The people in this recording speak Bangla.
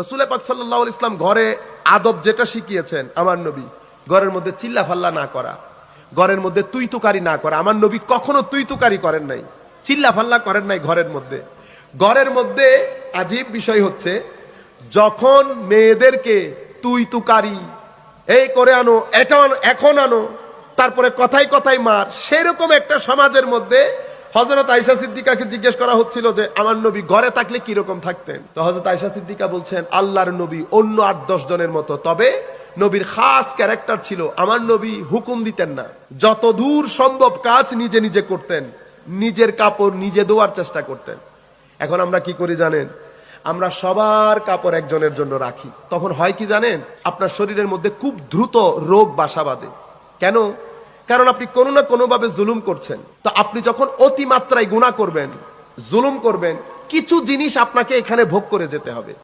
রসুল পাক সাল্লাহ ইসলাম ঘরে আদব যেটা শিখিয়েছেন, আমার নবী, ঘরের মধ্যে চিল্লা ফাল্লা না করা, ঘরের মধ্যে তুই তুকারি না করা, আমার নবী কখনো তুই তুকারি করেন নাই, চিল্লা ফাল্লা করেন নাই ঘরের মধ্যে। ঘরের মধ্যে আজীব বিষয় হচ্ছে, যখন মেয়েদেরকে তুই তুকারি এই করে আনো, এটা এখন আনো, তারপরে কথাই কথাই মার, সেরকম একটা সমাজের মধ্যে হজরত আইসা সিদ্দিকাকে জিজ্ঞেস করা হচ্ছিল যে, আমার নবী ঘরে থাকলে কি রকম থাকতেন? তো হজরত আইসা সিদ্দিকা বলছেন, আল্লাহর নবী অন্য আট, দশ জনের মতো। তবে নবীর খাস ক্যারেক্টার ছিল, আমার নবী হুকুম দিতেন না। যত দূর সম্ভব কাজ নিজে নিজে করতেন। নিজের কাপড় নিজে দেওয়ার চেষ্টা করতেন। এখন আমরা কি করি জানেন? আমরা সবার কাপড় একজনের জন্য রাখি। তখন হয় কি জানেন? আপনার শরীরের মধ্যে খুব দ্রুত রোগ বাসা বাঁধে। কেন? কারণ আপনি কোনো না কোনোভাবে জুলুম করছেন। তো আপনি যখন অতিমাত্রায় গুণা করবেন, জুলুম করবেন, কিছু জিনিস আপনাকে এখানে ভোগ করে যেতে হবে।